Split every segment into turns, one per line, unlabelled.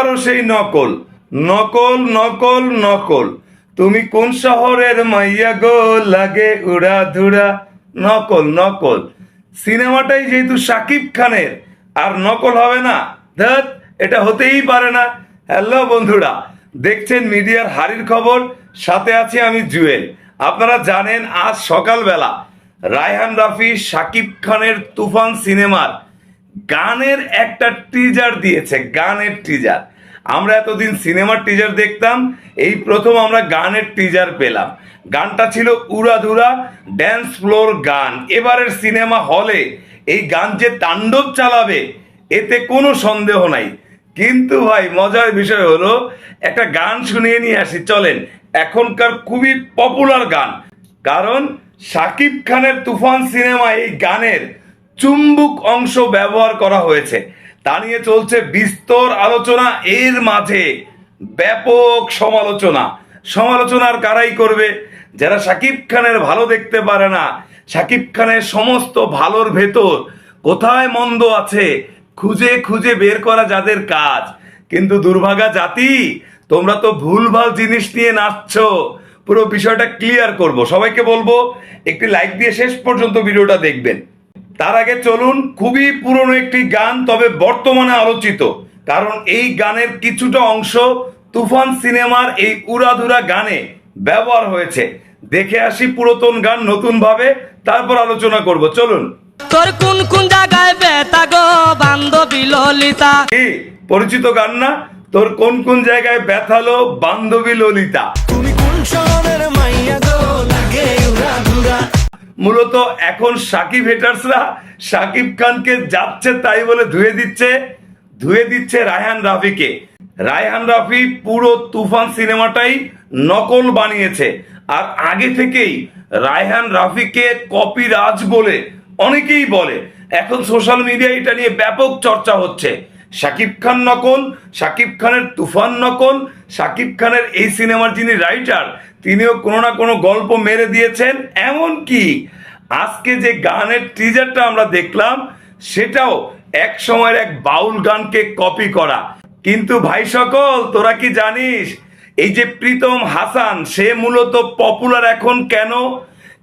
আবারও সেই নকল। নকল নকল নকল। তুমি কোন শহরের মাইয়া গো? লাগে উড়া ধুরা নকল নকল। সিনেমাটাই যেহেতু সাকিব খানের, আর নকল হবে না। ধ্যাত এটা হতেই পারে না। হ্যালো বন্ধুরা, দেখছেন মিডিয়ার হারির খবর? সাথে আছি আমি জুয়েল। আপনারা জানেন আজ সকালবেলা রায়হান রাফি সাকিব খানের তুফান সিনেমার গানের একটা টিজার দিয়েছে, গানের টিজার আমরা এতদিন সিনেমার টিজার দেখতাম, এই প্রথম আমরা গানের টিজার পেলাম। গানটা ছিল উড়াধুরা ড্যান্স ফ্লোর গান। এবারের সিনেমা হলে এই গান যে তাণ্ডব চালাবে, এতে কোনো সন্দেহ নাই। কিন্তু ভাই, মজার বিষয় হলো, একটা গান শুনিয়ে নিয়ে আসি, চলেন। এখনকার খুবই পপুলার গান। কারণ সাকিব খানের তুফান সিনেমা এই গানের চুম্বুক অংশ ব্যবহার করা হয়েছে। তা নিয়ে চলছে বিস্তর আলোচনা। এর মাঝে ব্যাপক সমালোচনা। সমালোচনার কারাই করবে যারা সাকিব খানের ভালো দেখতে পারে না। সাকিব খানের সমস্ত ভালোর ভেতর কোথায় মন্দ আছে খুঁজে খুঁজে বের করা যাদের কাজ। কিন্তু দুর্ভাগা জাতি, তোমরা তো ভুলভাল জিনিস নিয়ে নাচছো। পুরো বিষয়টা ক্লিয়ার করব। সবাইকে বলব, একটি লাইক দিয়ে শেষ পর্যন্ত ভিডিওটা দেখবেন। তার আগে চলুন খুবই পুরনো একটি গান তবে বর্তমানে আলোচিত। কারণ এই গানের কিছুটা অংশ তুফান সিনেমার এই উড়াধুরা গানে ব্যবহার হয়েছে। দেখে আসি পুরাতন গান নতুন ভাবে তারপর আলোচনা করব। চলুন।
তোর কোন কোন জায়গায় বেতা গো বান্ধবী ললিতা?
পরিচিত গান না? তোর কোন কোন জায়গায় ব্যথালো বান্ধবী ললিতা?
তুমি কোন শহরের মাইয়া
মূলত এখন সাকিব হেটার্সরা সাকিব খানকে যাচ্ছে তাই বলে ধুয়ে দিচ্ছে ধুয়ে দিচ্ছে রায়হান রাফিকে। রায়হান রাফি পুরো তুফান সিনেমাটাই নকল বানিয়েছে। আর আগে থেকেই রায়হান রাফিকে কপি রাজ বলে অনেকেই বলে। এখন সোশ্যাল মিডিয়ায় এটা নিয়ে ব্যাপক চর্চা হচ্ছে। শাকিব খান নকল, শাকিব খানের তুফান নকল, শাকিব খানের এই সিনেমার যিনি রাইটার, তিনিও কোনো না কোনো গল্প মেরে দিয়েছেন। এমন কি আজকে যে গানের টিজারটা আমরা দেখলাম, সেটাও এক সময়ের এক বাউল গানকে কপি করা। কিন্তু ভাই সকল, তোরা কি জানিস, এই যে প্রীতম হাসান, সে মূলত পপুলার এখন কেন?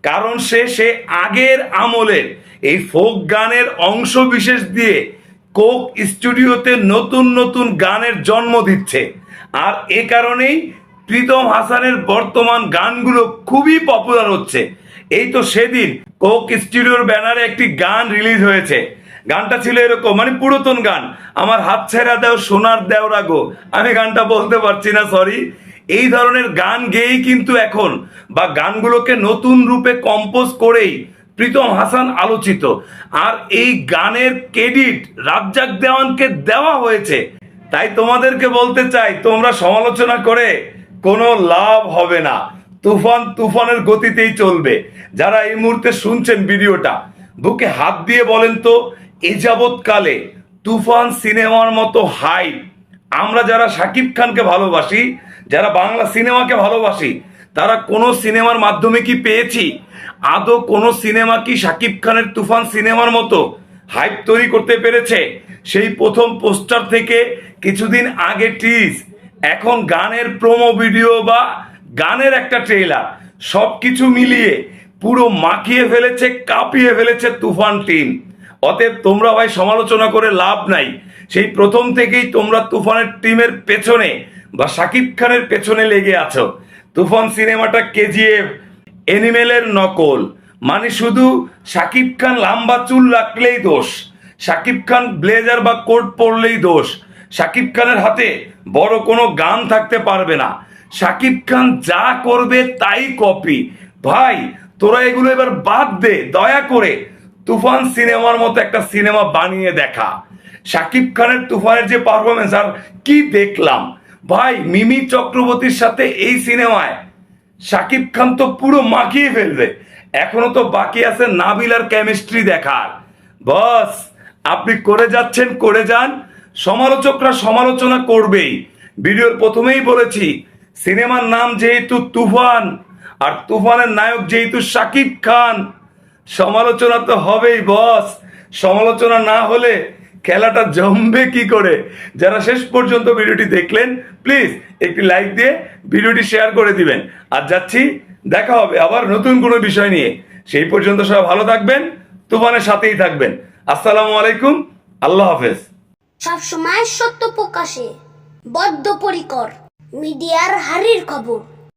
কারণ সে সে আগের আমলের এই ফোক গানের অংশ বিশেষ দিয়ে কোক স্টুডিওতে নতুন নতুন গানের জন্ম দিচ্ছে। আর এ কারণেই প্রীতম হাসানের বর্তমান গানগুলো খুবই পপুলার হচ্ছে। এই তো সেদিন কোক স্টুডিওর ব্যানারে একটি গান রিলিজ হয়েছে। গানটা ছিল এরকম মানে পুরাতন গান। আমার হাত ছেড়া দেও, সোনার দেও রাগো আমি গানটা বলতে পারছি না সরি এই ধরনের গান গেয়েই কিন্তু এখন, বা গানগুলোকে নতুন রূপে কম্পোজ করেই প্রীতম হাসান আলোচিত। আর এই গানের ক্রেডিট রাজ্জাক দেওয়ানকে দেওয়া হয়েছে। তাই তোমাদেরকে বলতে চাই, তোমরা সমালোচনা করে কোনো লাভ হবে না। তুফান তুফানের গতিতেই চলবে। যারা এই মুহূর্তে শুনছেন ভিডিওটা, বুকে হাত দিয়ে বলেন তো, এ যাবৎকালে তুফান সিনেমার মতো হাই। আমরা যারা সাকিব খানকে ভালোবাসি, যারা বাংলা সিনেমাকে ভালোবাসি তারা কোনো সিনেমার মাধ্যমে কি পেয়েছি? আদৌ কোনো সিনেমা কি সাকিব খানের তুফান সিনেমার মতো হাইপ তৈরি করতে পেরেছে? সেই প্রথম পোস্টার থেকে কিছুদিন আগে টিজ এখন গানের প্রোমো ভিডিও বা গানের একটা ট্রেলার সব কিছু মিলিয়ে পুরো মাখিয়ে ফেলেছে, কাঁপিয়ে ফেলেছে তুফান টিম অতএব তোমরা ভাই সমালোচনা করে লাভ নাই। সেই প্রথম থেকেই তোমরা তুফানের টিমের পেছনে বা সাকিব খানের পেছনে লেগে আছো। তুফান সিনেমাটা কেজিএফ, এনিমেলের নকল। মানে শুধু সাকিব খান লম্বা চুল রাখলেই দোষ। সাকিব খান ব্লেজার বা কোট পরলেই দোষ। সাকিব খানের হাতে বড় কোনো গান থাকতে পারবে না। সাকিব খান যা করবে তাই কপি। ভাই, তোরা এগুলো এবার বাদ দে, দয়া করে। তুফান সিনেমার মতো একটা সিনেমা বানিয়ে দেখা। সাকিব খানের তুফানের যে পারফরমেন্স আর কি দেখলাম? ভাই, মিমি চক্রবর্তীর সাথে এই সিনেমায় সাকিব খান তো পুরো মাখিয়ে ফেলবে। এখনও তো বাকি আছে নাবিলার কেমিস্ট্রি দেখার। বস, আপনি করে যাচ্ছেন, করে যান। সমালোচকরা সমালোচনা করবেই। ভিডিওর প্রথমেই বলেছি, সিনেমার নাম যেহেতু তুফান, আর তুফানের নায়ক যেহেতু সাকিব খান, সমালোচনা তো হবেই, বস। সমালোচনা না হলে খেলাটা জমবে কি করে? যারা শেষ পর্যন্ত ভিডিওটি দেখলেন প্লিজ একটি লাইক দিয়ে ভিডিওটি শেয়ার করে দিবেন। আর যাচ্ছি, দেখা হবে আবার নতুন কোনো বিষয় নিয়ে। সেই পর্যন্ত সবাই ভালো থাকবেন, তুফানের সাথেই থাকবেন। আসসালামু আলাইকুম, আল্লাহ হাফেজ।
সবসময় সত্য প্রকাশে, বদ্ধপরিকর, মিডিয়ার হারির খবর।